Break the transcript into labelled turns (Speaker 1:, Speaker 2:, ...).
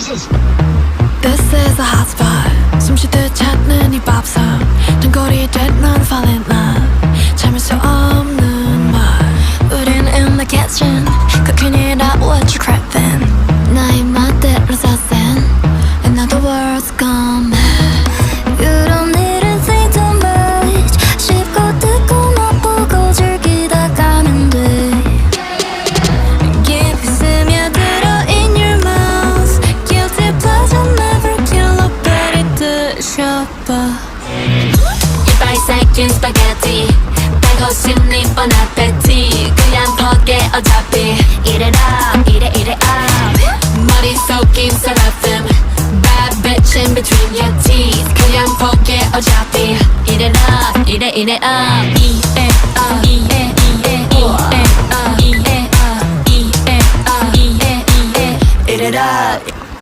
Speaker 1: Jesus.
Speaker 2: This is a hot spot 숨쉬듯 찾는 이 밥상 등골이 된넌 fall in love 참을 수 없는 맛 우린 in the kitchen cooking it up what you craving 나의 맛대로 사센 And now the world's gone 드셔봐
Speaker 3: 이빨 새긴 스파게티 빼고 싶니 뻔 아페티. 그냥 퍼게 어차피 이래라 이래 이래 up 머리 속인 seraphim Bad bitch in between your teeth. 그냥 퍼게 어차피 이래라 이래 이래 up 이래 up 이래 이래 이래 up 이래 up 이래 up 이래 이래 이래라